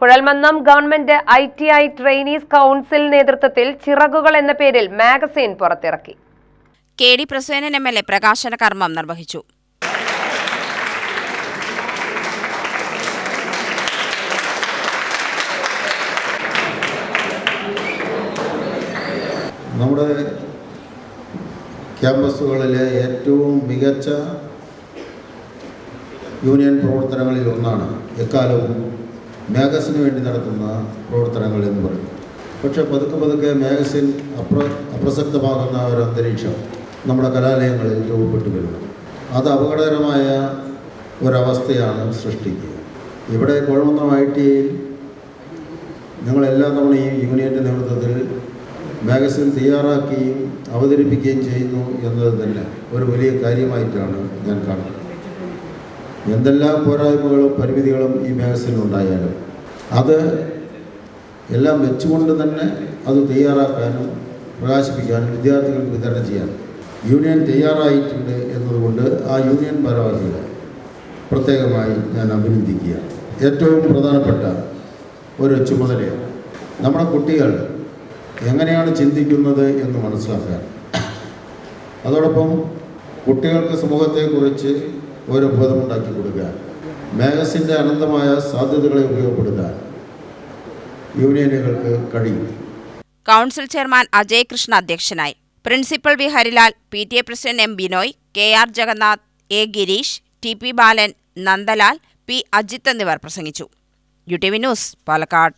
Kuzhalmannam government I T I trainees council നേതൃത്വത്തിൽ ചിറകുകൾ എന്ന പേരിൽ മാഗസിൻ പുറത്തിറക്കി. K D Prasenan M L A പ്രകാശന കർമ്മം നിർവഹിച്ചു. നമ്മുടെ ക്യാമ്പസുകളിലെ ഏറ്റവും മികച്ച യൂണിയൻ പ്രവർത്തനങ്ങളിൽ ഒന്നാണ് എക്കാലവും മാഗസിന് വേണ്ടി നടത്തുന്ന പ്രവർത്തനങ്ങൾ എന്ന് പറയും. പക്ഷേ പതുക്കെ പതുക്കെ മാഗസിൻ അപ്ര അപ്രസക്തമാകുന്ന ഒരു അന്തരീക്ഷം നമ്മുടെ കലാലയങ്ങളിൽ രൂപപ്പെട്ടു വരുന്നു. അത് അപകടകരമായ ഒരവസ്ഥയാണ് സൃഷ്ടിക്കുക. ഇവിടെ കോഴമന്നം ഐ ടി ഐയിൽ ഞങ്ങളെല്ലാ തവണയും യൂണിയന്റെ നേതൃത്വത്തിൽ മാഗസിൻ തയ്യാറാക്കുകയും അവതരിപ്പിക്കുകയും ചെയ്യുന്നു എന്നത് തന്നെ ഒരു വലിയ കാര്യമായിട്ടാണ് ഞാൻ കാണുന്നത്. എന്തെല്ലാം പോരായ്മകളും പരിമിതികളും ഈ മാഗസിനുണ്ടായാലും അത് എല്ലാം വെച്ചുകൊണ്ട് തന്നെ അത് തയ്യാറാക്കാനും പ്രകാശിപ്പിക്കാനും വിദ്യാർത്ഥികൾക്ക് വിതരണം ചെയ്യാനും യൂണിയൻ തയ്യാറായിട്ടുണ്ട് എന്നതുകൊണ്ട് ആ യൂണിയൻ ഭാരവാഹികളെ പ്രത്യേകമായി ഞാൻ അഭിനന്ദിക്കുക. ഏറ്റവും പ്രധാനപ്പെട്ട ഒരു ചുമതലയാണ് നമ്മുടെ കുട്ടികൾ എങ്ങനെയാണ് ചിന്തിക്കുന്നത് എന്ന് മനസ്സിലാക്കാൻ. അതോടൊപ്പം കുട്ടികൾക്ക് സമൂഹത്തെക്കുറിച്ച് ഒരു ബോധമുണ്ടാക്കി കൊടുക്കുക. മാഗസിന്റെ അനന്തമായ സാധ്യതകളെ ഉപയോഗപ്പെടുത്താൻ യൂണിയനുകൾക്ക് കഴിയും കൗൺസിൽ ചെയർമാൻ അജയ് കൃഷ്ണ അധ്യക്ഷനായി. Principal V Harilal P T A president M Binoy K R Jagannath A Girish T P Balan Nandalal P Ajith എന്നിവർ പ്രസംഗിച്ചു. U T V news Palakkad.